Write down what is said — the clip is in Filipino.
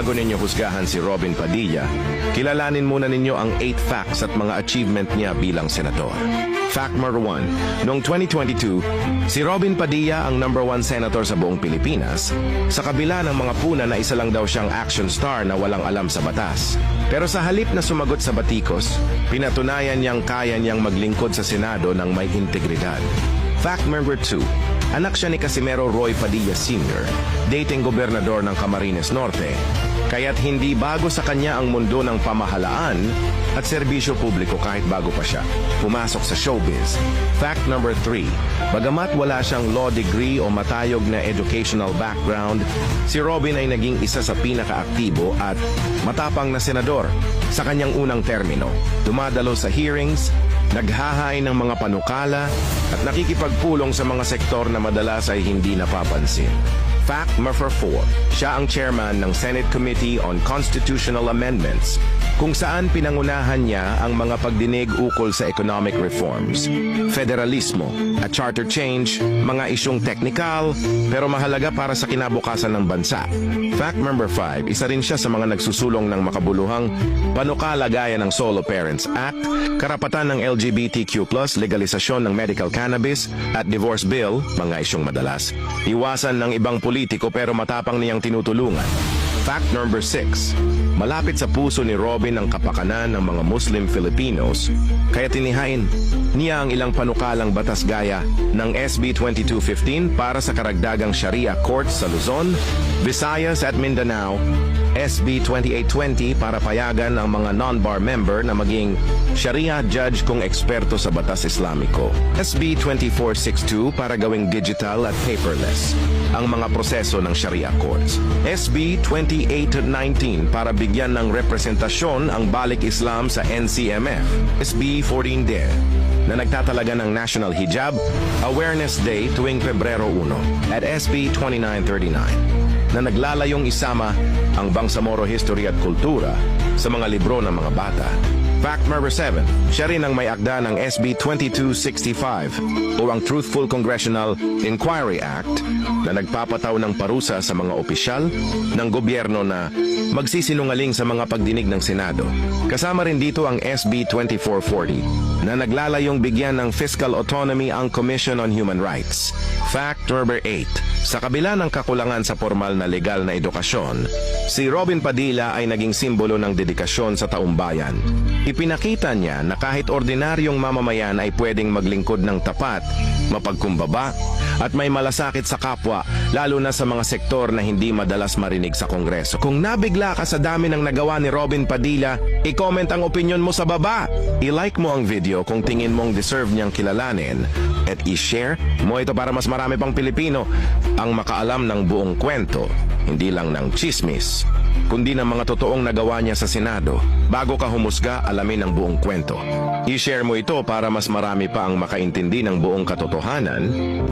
Bago ninyo husgahan si Robin Padilla, kilalanin muna ninyo ang 8 facts at mga achievement niya bilang senador. Fact number 1. Noong 2022, si Robin Padilla ang number 1 senator sa buong Pilipinas sa kabila ng mga puna na isa lang daw siyang action star na walang alam sa batas. Pero sa halip na sumagot sa batikos, pinatunayan niyang kaya niyang maglingkod sa Senado ng may integridad. Fact number 2. Anak siya ni Casimero Roy Padilla Sr., dating gobernador ng Camarines Norte. Kaya't hindi bago sa kanya ang mundo ng pamahalaan at serbisyo publiko kahit bago pa siya pumasok sa showbiz. Fact number 3. Bagamat wala siyang law degree o matayog na educational background, si Robin ay naging isa sa pinakaaktibo at matapang na senador sa kanyang unang termino. Dumadalo sa hearings, naghahain ng mga panukala at nakikipagpulong sa mga sektor na madalas ay hindi napapansin. Fact number 4. Siya ang chairman ng Senate Committee on Constitutional Amendments kung saan pinangunahan niya ang mga pagdinig ukol sa economic reforms, federalismo at charter change, mga isyong teknikal pero mahalaga para sa kinabukasan ng bansa. Fact number 5. Isa rin siya sa mga nagsusulong ng makabuluhang panukala gaya ng Solo Parents Act, karapatan ng LGBTQ+, legalisasyon ng medical cannabis at divorce bill, mga isyong madalas. Iwasan ng ibang politiko pero matapang niyang tinutulungan. Fact number 6. Malapit sa puso ni Robin ang kapakanan ng mga Muslim Filipinos, kaya tinihain niya ang ilang panukalang batas gaya ng SB 2215 para sa karagdagang Sharia courts sa Luzon, Visayas at Mindanao, SB 2820 para payagan ang mga non-bar member na maging Sharia judge kung eksperto sa batas Islamiko, SB 2462 para gawing digital at paperless ang mga proseso ng Sharia courts, SB 2819 para bigyan ng representasyon ang balik Islam sa NCMF, SB 1410 na nagtatalaga ng National Hijab Awareness Day tuwing Pebrero 1 at SB 2939 na naglalayong isama ang Bangsamoro history at kultura sa mga libro ng mga bata. Fact number 7, siya rin ang may akda ng SB 2265 o ang Truthful Congressional Inquiry Act na nagpapataw ng parusa sa mga opisyal ng gobyerno na magsisinungaling sa mga pagdinig ng Senado. Kasama rin dito ang SB 2440 na naglalayong bigyan ng fiscal autonomy ang Commission on Human Rights. Fact number 8, sa kabila ng kakulangan sa formal na legal na edukasyon, si Robin Padilla ay naging simbolo ng dedikasyon sa taumbayan. Ipinakita niya na kahit ordinaryong mamamayan ay pwedeng maglingkod ng tapat, mapagkumbaba, at may malasakit sa kapwa, lalo na sa mga sektor na hindi madalas marinig sa Kongreso. Kung nabigla ka sa dami ng nagawa ni Robin Padilla, i-comment ang opinion mo sa baba. I-like mo ang video kung tingin mong deserve niyang kilalanin at i-share mo ito para mas marami pang Pilipino ang makaalam ng buong kwento, hindi lang ng chismis, kundi ng mga totoong nagawa niya sa Senado. Bago ka humusga, alamin ang buong kwento. I-share mo ito para mas marami pa ang makaintindi ng buong katotohanan